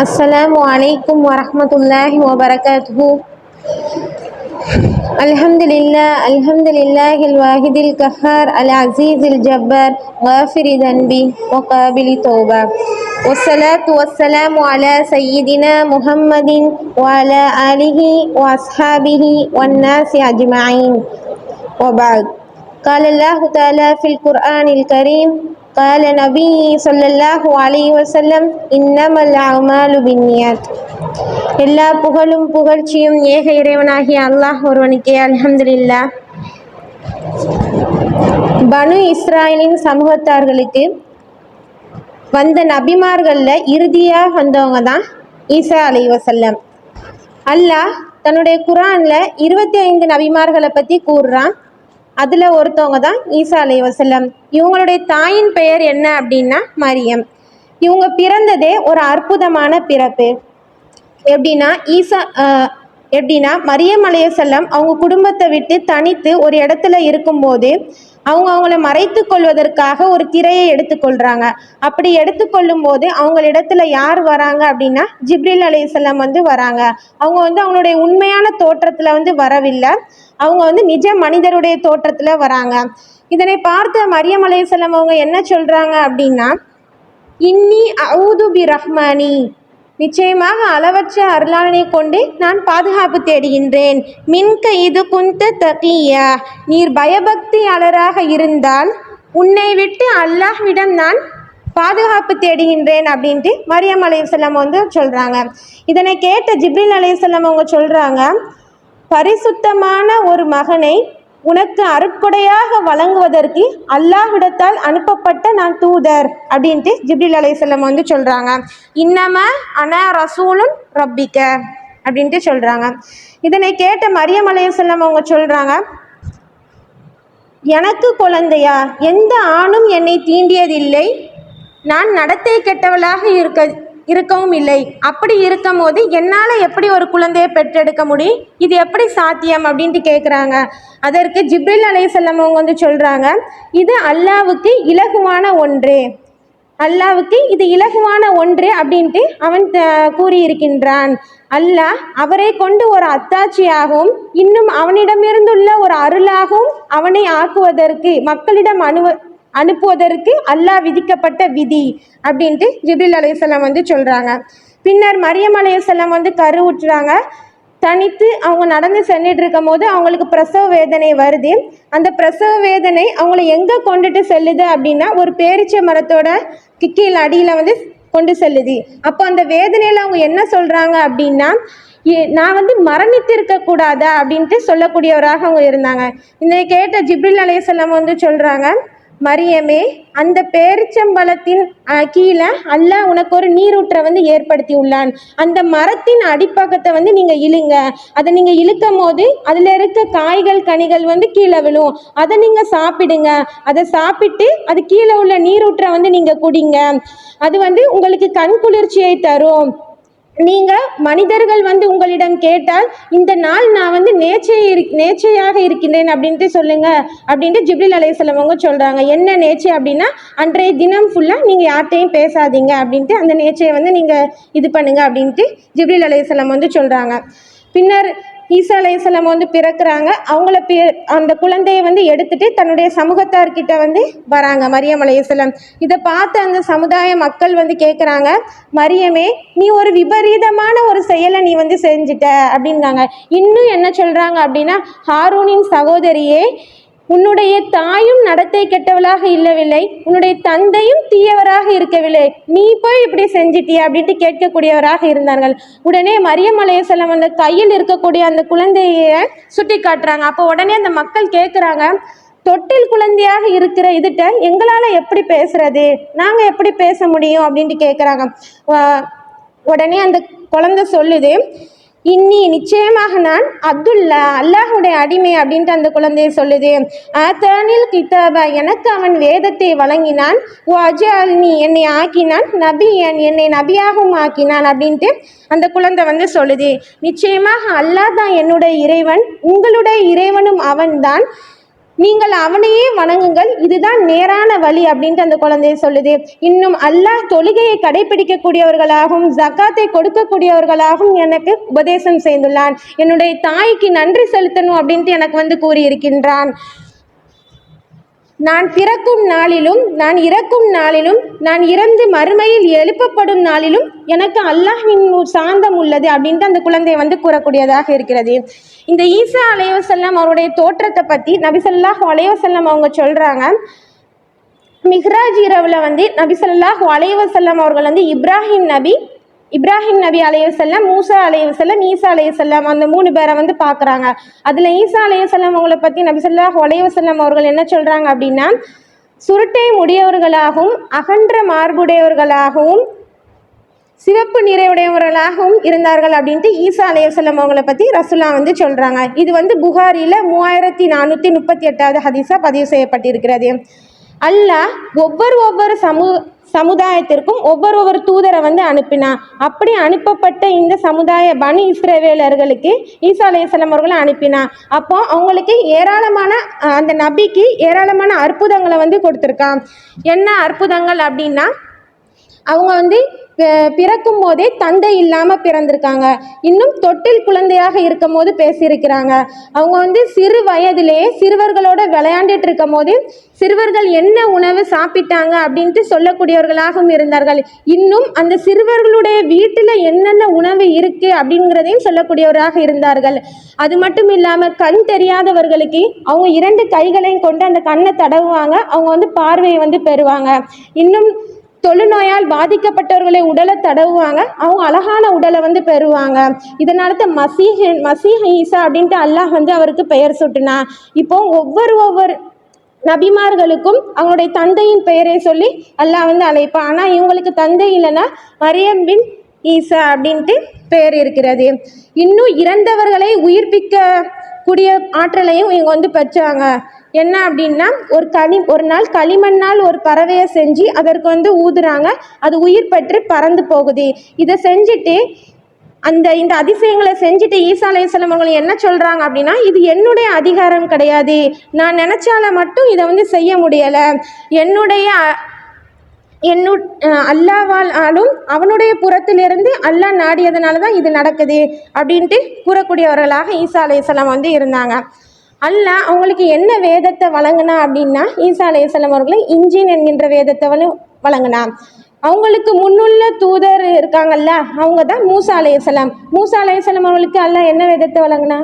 السلام عليكم ورحمة الله وبركاته. الحمد لله الحمد لله الواحد القهار العزيز الجبار غافر ذنبي وقابل توبة. والصلاة والسلام على سيدنا محمد وعلى آله وأصحابه والناس أجمعين. وبعد. قال الله تعالى في القرآن الكريم قال نبي صلى الله عليه وسلم إنما الأعمال بالنيات எல்லா புகழும் புகழ்ச்சியும் ஏக இறைவனாகிய அல்லாஹ் ஒருவனுக்கே அல்ஹம்துலில்லா பனு இஸ்ராயலின் சமூகத்தார்களுக்கு வந்த நபிமார்களில் இறுதியாக வந்தவங்க தான் ஈசா அலை வசல்லம் அல்லாஹ் தன்னுடைய குரானில் இருபத்தி ஐந்து நபிமார்களை பற்றி கூறுறான் அதில் ஒருத்தவங்க தான் ஈசா அலை வசல்லம் இவங்களுடைய தாயின் பெயர் என்ன அப்படின்னா மரியம். இவங்க பிறந்ததே ஒரு அற்புதமான பிறப்பு. எப்படின்னா ஈசா எப்படின்னா மரியம் அலையசல்லம் அவங்க குடும்பத்தை விட்டு தனித்து ஒரு இடத்துல இருக்கும்போது அவங்க அவங்கள மறைத்து கொள்வதற்காக ஒரு திரையை எடுத்துக்கொள்றாங்க அப்படி எடுத்துக்கொள்ளும் போது அவங்களிடத்துல யார் வராங்க அப்படின்னா ஜிப்ரில் அலையசல்லம் வந்து வராங்க. அவங்க வந்து அவங்களுடைய உண்மையான தோற்றத்துல வந்து வரவில்லை. அவங்க வந்து நிஜ மனிதருடைய தோற்றத்துல வராங்க. இதனை பார்த்த மரியம் அலையசல்லம் அவங்க என்ன சொல்றாங்க அப்படின்னா இன்னி அவுது பி ரஹ்மானி. நிச்சயமாக அளவற்ற அருளாளனை கொண்டு நான் பாதுகாப்பு தேடுகின்றேன். மின்க இது குந்த தகியா. நீர் பயபக்தியாளராக இருந்தால் உன்னை விட்டு அல்லாஹ்விடம் நான் பாதுகாப்பு தேடுகின்றேன் அப்படின்ட்டு மரியம் அலையுசல்லாம் வந்து சொல்கிறாங்க இதனை கேட்ட ஜிப்ரில் அலையுசல்லாம் அவங்க சொல்கிறாங்க பரிசுத்தமான ஒரு மகனை உனக்கு அருட்கொடையாக வழங்குவதற்கு அல்லாஹ்விடத்தால் அனுப்பப்பட்ட நான் தூதர் அப்படின்ட்டு ஜிப்ரில் அலைஹிஸ்ஸலாம் வந்து சொல்கிறாங்க இன்னம அன ரசூலுன் ரப்பிக்க அப்படின்ட்டு சொல்கிறாங்க இதனை கேட்ட மரியம் அலைஹிஸ்ஸலாம் அவங்க சொல்கிறாங்க எனக்கு குழந்தையா எந்த ஆணும் என்னை தீண்டியதில்லை. நான் நடத்தை கெட்டவளாக இருக்க இருக்கவும் இல்லை. அப்படி இருக்கும் போது என்னால் எப்படி ஒரு குழந்தையை பெற்றெடுக்க முடியும்? இது எப்படி சாத்தியம் அப்படின்ட்டு கேட்குறாங்க அதற்கு ஜிப்ரில் அலைஹிஸ்ஸலாம் அவங்க வந்து சொல்கிறாங்க இது அல்லாவுக்கு இலகுவான ஒன்று. அல்லாவுக்கு இது இலகுவான ஒன்று அப்படின்ட்டு அவன் கூறியிருக்கின்றான். அல்லாஹ் அவரை கொண்டு ஒரு அத்தாட்சியாகவும் இன்னும் அவனிடமிருந்துள்ள ஒரு அருளாகவும் அவனை ஆக்குவதற்கு மக்களிடம் அனுவ அனுப்புவதற்கு அல்லாஹ் விதிக்கப்பட்ட விதி அப்படின்ட்டு ஜிப்ரில் அலையசல்லாம் வந்து சொல்கிறாங்க பின்னர் மரியம் அலையசல்லாம் வந்து கருவுற்றுறாங்க தனித்து அவங்க நடந்து சென்றுட்டு இருக்கும் போது அவங்களுக்கு பிரசவ வேதனை வருது. அந்த பிரசவ வேதனை அவங்கள எங்கே கொண்டுட்டு செல்லுது அப்படின்னா ஒரு பேரிச்சை மரத்தோட கிக்கியில் அடியில் வந்து கொண்டு செல்லுது. அப்போ அந்த வேதனையில் அவங்க என்ன சொல்கிறாங்க அப்படின்னா நான் வந்து மரணித்திருக்க கூடாதா? அப்படின்ட்டு சொல்லக்கூடியவராக அவங்க இருந்தாங்க. இதை கேட்ட ஜிப்ரில் அலையசல்லாம் வந்து சொல்கிறாங்க மரியமே அந்த பேரிச்சம்பழத்தின் கீழே அல்லாஹ் உனக்கு ஒரு நீரூற்றை வந்து ஏற்படுத்தி உள்ளான் அந்த மரத்தின் அடிப்பக்கத்தை வந்து நீங்க இழுங்க. அதை நீங்க இழுக்கும் போது அதுல இருக்க காய்கள் கனிகள் வந்து கீழே விழும். அதை நீங்க சாப்பிடுங்க. அதை சாப்பிட்டு அது கீழே உள்ள நீரூற்றை வந்து நீங்க குடிங்க. அது வந்து உங்களுக்கு கண் குளிர்ச்சியை தரும். நீங்க மனிதர்கள் வந்து உங்களிடம் கேட்டால் இந்த நாள் நான் வந்து நேச்சை நேச்சையாக இருக்கின்றேன் அப்படின்ட்டு சொல்லுங்க அப்படின்ட்டு ஜிப்ரில் அலைஹிஸ்ஸலாம் அவங்க சொல்றாங்க. என்ன நேச்சை அப்படின்னா அன்றைய தினம் ஃபுல்லா நீங்க யார்கிட்டையும் பேசாதீங்க அப்படின்ட்டு அந்த நேச்சையை வந்து நீங்க இது பண்ணுங்க அப்படின்ட்டு ஜிப்ரில் அலைஹிஸ்ஸலாம் வந்து சொல்றாங்க. பின்னர் ஈசா அலைஹிஸ்ஸலாம் வந்து பிறக்கிறாங்க. அவங்கள பி அந்த குழந்தையை வந்து எடுத்துட்டு தன்னுடைய சமூகத்தார்கிட்ட வந்து வராங்க. மரியம் அலைஹிஸ்ஸலாம் இதை பார்த்த அந்த சமுதாய மக்கள் வந்து கேட்குறாங்க மரியமே நீ ஒரு விபரீதமான ஒரு செயலை நீ வந்து செஞ்சுட்ட அப்படின்னாங்க இன்னும் என்ன சொல்றாங்க அப்படின்னா ஹாரூனின் சகோதரியே உன்னுடைய தாயும் நடத்தை கெட்டவளாக இல்லவில்லை. உன்னுடைய தந்தையும் தீயவராக இருக்கவில்லை. நீ போய் இப்படி செஞ்சிட்டியா அப்படின்ட்டு கேட்கக்கூடியவராக இருந்தார்கள். உடனே மரியம் அலையசலம் அந்த கையில் இருக்கக்கூடிய அந்த குழந்தைய சுட்டி காட்டுறாங்க. அப்போ உடனே அந்த மக்கள் கேட்குறாங்க தொட்டில் குழந்தையாக இருக்கிற இதுட்ட எங்களால் எப்படி பேசுறது? நாங்கள் எப்படி பேச முடியும்? அப்படின்ட்டு கேட்குறாங்க உடனே அந்த குழந்தை சொல்லுது இன்னி நிச்சயமாக நான் அப்துல்லா அல்லாஹுடைய அடிமை அப்படின்ட்டு அந்த குழந்தைய சொல்லுது. ஆத்தானில் கிதாப எனக்கு அவன் வேதத்தை வழங்கினான். ஓ அஜால்னி என்னை ஆக்கினான். நபியன் என்னை நபியாகவும் ஆக்கினான் அப்படின்ட்டு அந்த குழந்தை வந்து சொல்லுது. நிச்சயமாக அல்லாஹ் தான் என்னுடைய இறைவன். உங்களுடைய இறைவனும் அவன்தான். நீங்கள் அவனையே வணங்குங்கள். இதுதான் நேரான வழி அப்படின்ட்டு அந்த குழந்தை சொல்லுது. இன்னும் அல்லாஹ் தொழுகையை கடைபிடிக்கக்கூடியவர்களாகவும் ஜக்காத்தை கொடுக்கக்கூடியவர்களாகவும் எனக்கு உபதேசம் செய்துள்ளான். என்னுடைய தாய்க்கு நன்றி செலுத்தணும் அப்படின்ட்டு எனக்கு வந்து கூறியிருக்கின்றான். நான் பிறக்கும் நாளிலும் நான் இறக்கும் நாளிலும் நான் இறந்து மறுமையில் எழுப்பப்படும் நாளிலும் எனக்கு அல்லாஹின் சாந்தம் உள்ளது அப்படின்ட்டு அந்த குழந்தை வந்து கூறக்கூடியதாக இருக்கிறது. இந்த ஈசா அலைவசல்லம் அவருடைய தோற்றத்தை பற்றி நபிசல்லாஹ் அலைவசல்லம் அவங்க சொல்கிறாங்க மிஹ்ராஜ் இரவில் வந்து நபிசல்லாஹ் ஸல்லல்லாஹு அவர்கள் வந்து இப்ராஹிம் நபி இப்ராஹிம் நபி அலையவசல்லம் மூசா அலையவசல்லம் ஈசா அலையவசல்லம் அந்த மூணு பேரை வந்து பார்க்குறாங்க. அதில் ஈசா அலையவசல்லம் அவங்கள பற்றி நபி ஸல்லல்லாஹு அவர்கள் என்ன சொல்கிறாங்க அப்படின்னா சுருட்டை முடியவர்களாகவும் அகன்ற மார்புடையவர்களாகவும் சிவப்பு நிறைவுடையவர்களாகவும் இருந்தார்கள் அப்படின்ட்டு ஈசா அலையவசல்லம் அவங்கள பற்றி ரசுல்லா வந்து சொல்கிறாங்க இது வந்து புகாரியில் மூவாயிரத்தி நானூற்றி முப்பத்தி எட்டாவது ஹதீஸாக பதிவு செய்யப்பட்டிருக்கிறது. அல்லாஹ் ஒவ்வொரு ஒவ்வொரு சமூக சமுதாயத்திற்கும் ஒவ்வொரு ஒவ்வொரு தூதரை வந்து அனுப்பினான் அப்படி அனுப்பப்பட்ட இந்த சமுதாய பனி இஸ்ரவேலர்களுக்கு ஈசா அலையம் அவர்களை அனுப்பினான் அப்போ அவங்களுக்கு ஏராளமான அந்த நபிக்கு ஏராளமான அற்புதங்களை வந்து கொடுத்துருக்கான். என்ன அற்புதங்கள் அப்படின்னா அவங்க வந்து பிறக்கும் போதே தந்தை இல்லாமல் பிறந்திருக்காங்க. இன்னும் தொட்டில் குழந்தையாக இருக்கும் போது பேசியிருக்கிறாங்க. அவங்க வந்து சிறு வயதிலேயே சிறுவர்களோட விளையாண்டுட்டு இருக்கும் போது சிறுவர்கள் என்ன உணவு சாப்பிட்டாங்க அப்படின்ட்டு சொல்லக்கூடியவர்களாகவும் இருந்தார்கள். இன்னும் அந்த சிறுவர்களுடைய வீட்டில் என்னென்ன உணவு இருக்குது அப்படிங்கிறதையும் சொல்லக்கூடியவராக இருந்தார்கள். அது மட்டும் இல்லாமல் கண் தெரியாதவர்களுக்கு அவங்க இரண்டு கைகளையும் கொண்டு அந்த கண்ணை தடவுவாங்க. அவங்க வந்து பார்வையை வந்து பெறுவாங்க. இன்னும் தொழுநோயால் பாதிக்கப்பட்டவர்களை உடலை தடவுவாங்க. அவங்க அழகான உடலை வந்து பெறுவாங்க. இதனால தான் மசீஹ் மசீஹ் ஈசா அப்படின்ட்டு அல்லாஹ் வந்து அவருக்கு பெயர் சுட்டுனா. இப்போ ஒவ்வொரு ஒவ்வொரு நபிமார்களுக்கும் அவங்களுடைய தந்தையின் பெயரை சொல்லி அல்லாஹ் வந்து அழைப்பான். ஆனால் இவங்களுக்கு தந்தை இல்லைன்னா மரியம் பின் ஈசா அப்படின்ட்டு பெயர் இருக்கிறது. இன்னும் இறந்தவர்களை உயிர்ப்பிக்க கூடிய ஆற்றலையும் இவங்க வந்து பெற்றாங்க. என்ன அப்படின்னா ஒரு களி ஒரு நாள் களிமண்ணால் ஒரு பறவையை செஞ்சு அதற்கு வந்து ஊதுறாங்க. அது உயிர் பெற்று பறந்து போகுது. இதை செஞ்சுட்டு அந்த இந்த அதிசயங்களை செஞ்சுட்டு ஈசா அலையம் அவங்களை என்ன சொல்கிறாங்க அப்படின்னா இது என்னுடைய அதிகாரம் கிடையாது. நான் நினச்சால மட்டும் இதை வந்து செய்ய முடியலை. என்னுடைய என்னு அல்லாவால் ஆளும் அவனுடைய புறத்திலிருந்து அல்லாஹ் நாடியதுனால தான் இது நடக்குது அப்படின்ட்டு கூறக்கூடியவர்களாக ஈசா அலையம் வந்து இருந்தாங்க. அல்ல அவங்களுக்கு என்ன வேதத்தை வழங்கினா அப்படின்னா ஈசா அலையம் அவர்களை இன்ஜின் என்கின்ற வேதத்தை வந்து வழங்கினா. அவங்களுக்கு முன்னுள்ள தூதர் இருக்காங்கல்ல அவங்க தான் மூசா அலையசலம் மூசா அலையசலம் அவர்களுக்கு அல்ல என்ன வேதத்தை வழங்கினா?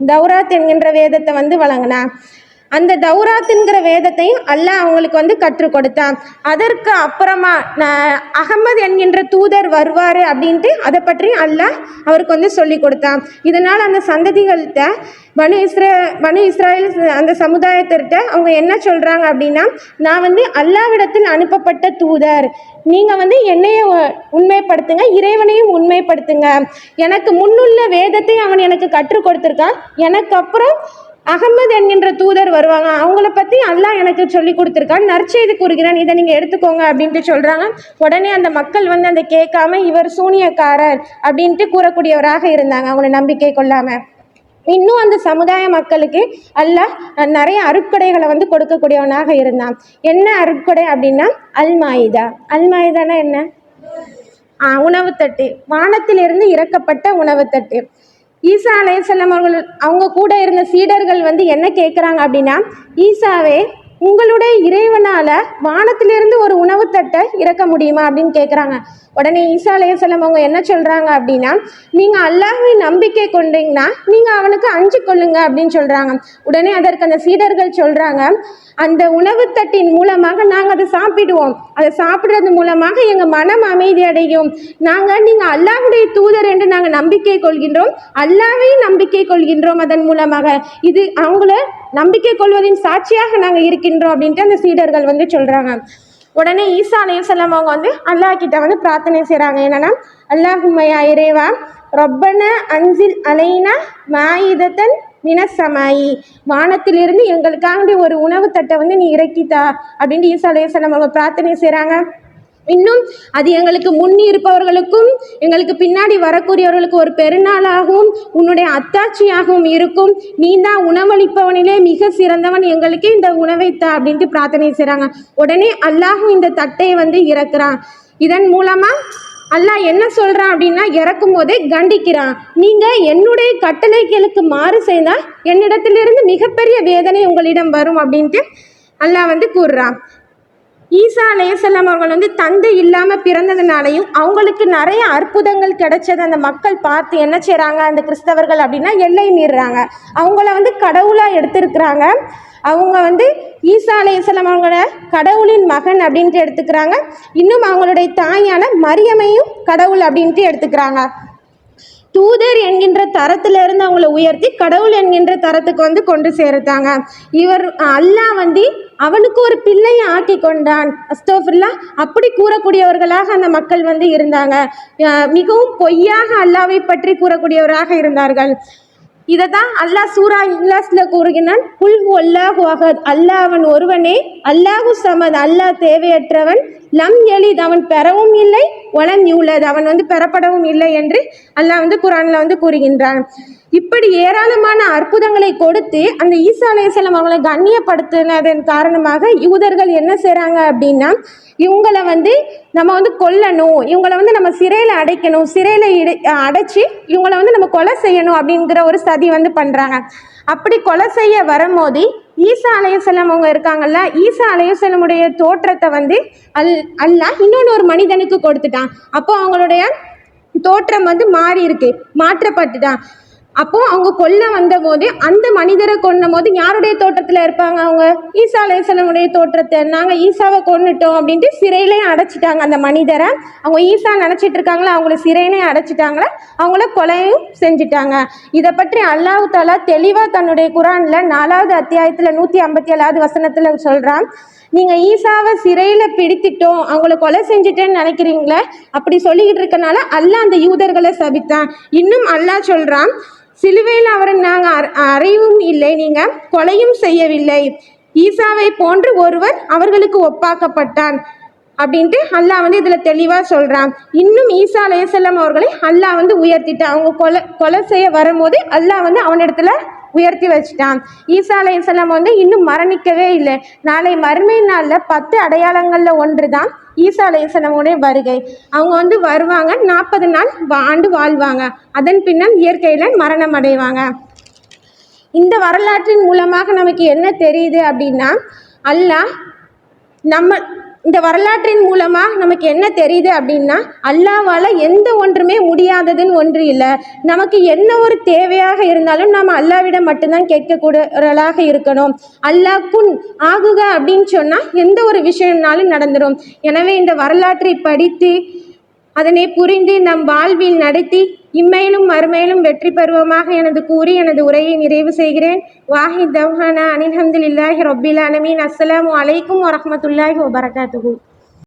தௌராத் என்கின்ற வேதத்தை வந்து வழங்கினா. அந்த தௌராத்துங்கிற வேதத்தையும் அல்லாஹ் அவங்களுக்கு வந்து கற்றுக் கொடுத்தான். அதற்கு அப்புறமா நான் அகமது என்கின்ற தூதர் வருவார் அப்படின்ட்டு அதை பற்றி அல்லாஹ் அவருக்கு வந்து சொல்லி கொடுத்தான். இதனால் அந்த சந்ததிகள்கிட்ட பனு இஸ்ரே பனு இஸ்ராயல் அந்த சமுதாயத்திட்ட அவங்க என்ன சொல்கிறாங்க அப்படின்னா நான் வந்து அல்லாவிடத்தில் அனுப்பப்பட்ட தூதர். நீங்கள் வந்து என்னையை உண்மைப்படுத்துங்க இறைவனையும் உண்மைப்படுத்துங்க. எனக்கு முன்னுள்ள வேதத்தை அவன் எனக்கு கற்றுக் கொடுத்துருக்கான். எனக்கு அப்புறம் அகமது என்கின்ற தூதர் வருவாங்க. அவங்கள பற்றி அல்லாஹ் எனக்கு சொல்லி கொடுத்துருக்கான். நற்செய்து கூறுகிறேன். இதை நீங்கள் எடுத்துக்கோங்க அப்படின்ட்டு சொல்கிறாங்க உடனே அந்த மக்கள் வந்து அந்த கேட்காம இவர் சூனியக்காரர் அப்படின்ட்டு கூறக்கூடியவராக இருந்தாங்க. அவங்கள நம்பிக்கை கொள்ளாமல் இன்னும் அந்த சமுதாய மக்களுக்கு அல்லாஹ் நிறைய அருட்கொடைகளை வந்து கொடுக்கக்கூடியவனாக இருந்தான். என்ன அருட்கொடை அப்படின்னா அல்மாயிதா. அல்மாயிதானா என்ன? ஆ, உணவுத்தட்டு. வானத்திலிருந்து இறக்கப்பட்ட உணவுத்தட்டு. ஈசா அலையசல்லம் அவர்கள் அவங்க கூட இருந்த சீடர்கள் வந்து என்ன கேட்குறாங்க அப்படின்னா ஈசாவே உங்களுடைய இறைவனால் வானத்திலிருந்து ஒரு உணவு தட்டை இறக்க முடியுமா அப்படின்னு கேட்குறாங்க உடனே ஈசா அலையசலம் அவங்க என்ன சொல்கிறாங்க அப்படின்னா நீங்கள் அல்லாஹை நம்பிக்கை கொண்டீங்கன்னா நீங்கள் அவனுக்கு அஞ்சு கொள்ளுங்க அப்படின்னு சொல்கிறாங்க உடனே அதற்கு அந்த சீடர்கள் சொல்கிறாங்க அந்த உணவுத்தட்டின் மூலமாக நாங்கள் அதை சாப்பிடுவோம். அதை சாப்பிட்றது மூலமாக எங்கள் மனம் அமைதி அடையும். நாங்கள் நீங்கள் அல்லாஹ்வுடைய தூதர் என்று நாங்கள் நம்பிக்கை கொள்கின்றோம். அல்லாவையும் நம்பிக்கை கொள்கின்றோம் அதன் மூலமாக. இது அவங்கள நம்பிக்கை கொள்வதின் சாட்சியாக நாங்கள் இருக்கின்றோம் அப்படின்ட்டு அந்த சீடர்கள் வந்து சொல்கிறாங்க உடனே ஈசா அலையம் அவங்க வந்து அல்லாஹ் கிட்ட வந்து பிரார்த்தனை செய்கிறாங்க என்னன்னா அல்லாஹுமையா இறைவா ரொப்பன அஞ்சில் அலைனா மாயுதத்தன் மினசமாயி வானத்திலிருந்து எங்களுக்காண்டி ஒரு உணவு தட்டை வந்து நீ இறக்கித்தா அப்படின்ட்டு ஈசா அலையம் அவங்க பிரார்த்தனை செய்கிறாங்க இன்னும் அது எங்களுக்கு முன் இருப்பவர்களுக்கும் எங்களுக்கு பின்னாடி வரக்கூடியவர்களுக்கு ஒரு பெருநாளாகவும் உன்னுடைய அத்தாட்சியாகவும் இருக்கும். நீ தான் உணவளிப்பவனிலே மிக சிறந்தவன். எங்களுக்கு இந்த உணவை தா அப்படின்ட்டு பிரார்த்தனை செய்கிறாங்க உடனே அல்லாஹும் இந்த தட்டையை வந்து இறக்குறான். இதன் மூலமாக அல்லாஹ் என்ன சொல்கிறான் அப்படின்னா இறக்கும் போதே கண்டிக்கிறான். நீங்கள் என்னுடைய கட்டளைகளுக்கு மாறு செய்தால் என்னிடத்திலிருந்து மிகப்பெரிய வேதனை உங்களிடம் வரும் அப்படின்ட்டு அல்லாஹ் வந்து கூறுறான். ஈசா அலையசல்லாம் அவர்கள் வந்து தந்தை இல்லாமல் பிறந்ததுனாலையும் அவங்களுக்கு நிறைய அற்புதங்கள் கிடைச்சது அந்த மக்கள் பார்த்து என்ன செய்கிறாங்க அந்த கிறிஸ்தவர்கள் அப்படின்னா எல்லை மீறுறாங்க. அவங்கள வந்து கடவுளாக எடுத்திருக்கிறாங்க. அவங்க வந்து ஈசா அலையசல்லாம் அவங்கள கடவுளின் மகன் அப்படின்ட்டு எடுத்துக்கிறாங்க. இன்னும் அவங்களுடைய தாயான மரியமையும் கடவுள் அப்படின்ட்டு எடுத்துக்கிறாங்க. தூதர் என்கின்ற தரத்திலிருந்து அவங்கள உயர்த்தி கடவுள் என்கின்ற தரத்துக்கு வந்து கொண்டு சேர்த்தாங்க இவர் அல்லாஹ் வந்து அவனுக்கு ஒரு பிள்ளையை ஆக்கி கொண்டான். அஸ்தோஃபில்லா அப்படி கூறக்கூடியவர்களாக அந்த மக்கள் வந்து இருந்தாங்க. மிகவும் பொய்யாக அல்லாவை பற்றி கூறக்கூடியவராக இருந்தார்கள். இதை தான் அல்லாஹ் சூரா இல்லாஸில் கூறுகிறான் குல் அல்லாஹு அகத் அல்லாஹ் அவன் ஒருவனே அல்லாஹு சமத் அல்லாஹ் தேவையற்றவன் லம் எளித் அவன் பெறவும் இல்லை ஒலம் யூலத் அவன் வந்து பெறப்படவும் இல்லை என்று அல்லாஹ் வந்து குரானில் வந்து கூறுகின்றான். இப்படி ஏராளமான அற்புதங்களை கொடுத்து அந்த ஈசா அலையம் அவங்களை கண்ணியப்படுத்தினதன் காரணமாக யூதர்கள் என்ன செய்கிறாங்க அப்படின்னா இவங்களை வந்து நம்ம வந்து கொல்லணும் இவங்களை வந்து நம்ம சிறையில் அடைக்கணும் சிறையில் இட அடைச்சி இவங்களை வந்து நம்ம கொலை செய்யணும் அப்படிங்கிற ஒரு சதி வந்து பண்ணுறாங்க அப்படி கொலை செய்ய வரும்போது ஈசா அலையசல்லம் அவங்க இருக்காங்கல்ல ஈசா அலையசல்லமுடைய தோற்றத்தை வந்து அல் அல்ல இன்னொன்று ஒரு மனிதனுக்கு கொடுத்துட்டான். அப்போ அவங்களுடைய தோற்றம் வந்து மாறி இருக்கு மாற்றப்பட்டுட்டான். அப்போ அவங்க கொல்ல வந்த போது அந்த மனிதரை கொன்ன போது யாருடைய தோற்றத்தில் இருப்பாங்க அவங்க? ஈசா அலையசலமுடைய தோற்றத்தை. நாங்கள் ஈசாவை கொன்னுட்டோம் அப்படின்ட்டு சிறையிலையும் அடைச்சிட்டாங்க அந்த மனிதரை. அவங்க ஈசா நினச்சிட்டு இருக்காங்களா? அவங்கள சிறையிலையும் அடைச்சிட்டாங்களா? அவங்கள கொலையும் செஞ்சுட்டாங்க. இதை பற்றி அல்லாஹு தாலா தெளிவாக தன்னுடைய குரானில் நாலாவது அத்தியாயத்தில் நூற்றி ஐம்பத்தி ஏழாவது வசனத்தில் சொல்கிறான் நீங்கள் ஈசாவை சிறையில் பிடித்திட்டோம் அவங்கள கொலை செஞ்சுட்டேன்னு நினைக்கிறீங்களே? அப்படி சொல்லிக்கிட்டு இருக்கனால அல்லாஹ் அந்த யூதர்களை சபித்தான். இன்னும் அல்லாஹ் சொல்கிறான் சிலுவையில் அவரை நாங்கள் அறிவும் இல்லை நீங்கள் கொலையும் செய்யவில்லை. ஈசாவை போன்று ஒருவர் அவர்களுக்கு ஒப்பாக்கப்பட்டான். அப்படின்ட்டு அல்லாஹ் வந்து இதில் தெளிவாக சொல்கிறான் இன்னும் ஈசா அலையசல்லம் அவர்களை அல்லாஹ் வந்து உயர்த்திட்டான். அவங்க கொலை கொலை செய்ய வரும்போது அல்லாஹ் வந்து அவனிடத்துல உயர்த்தி வச்சிட்டான். ஈசா அலையசல்லம் வந்து இன்னும் மரணிக்கவே இல்லை. நாளை மறுமை நாளில் பத்து அடையாளங்களில் ஒன்று தான் ஈசா அலையசல்லமுடைய வருகை. அவங்க வந்து வருவாங்க. நாற்பது நாள் ஆண்டு வாழ்வாங்க. அதன் பின்னர் இயற்கையில் மரணம் அடைவாங்க. இந்த வரலாற்றின் மூலமாக நமக்கு என்ன தெரியுது அப்படின்னா அல்லாஹ் நம்ம இந்த வரலாற்றின் மூலமாக நமக்கு என்ன தெரியுது அப்படின்னா அல்லாவால் எந்த ஒன்றுமே முடியாததுன்னு ஒன்று இல்லை. நமக்கு என்ன ஒரு தேவையாக இருந்தாலும் நாம் அல்லாவிடம் மட்டும்தான் கேட்கக்கூடியவர்களாக இருக்கணும். அல்லாஹ்குன் ஆகுக அப்படின்னு சொன்னால் எந்த ஒரு விஷயம்னாலும் நடந்துடும் எனவே இந்த வரலாற்றை படித்து அதனை புரிந்து நம் வாழ்வில் நடத்தி இம்மையிலும் மறுமையிலும் வெற்றி பெறுவோமாக எனது கூறி எனது உரையை நிறைவு செய்கிறேன். வாஹித் தவ்ஹானா இல்லாஹி ரொபில அலமீன் அஸ்லாம் அலைக்கும் வரமத்துல்லாஹி வபரகாத்துகு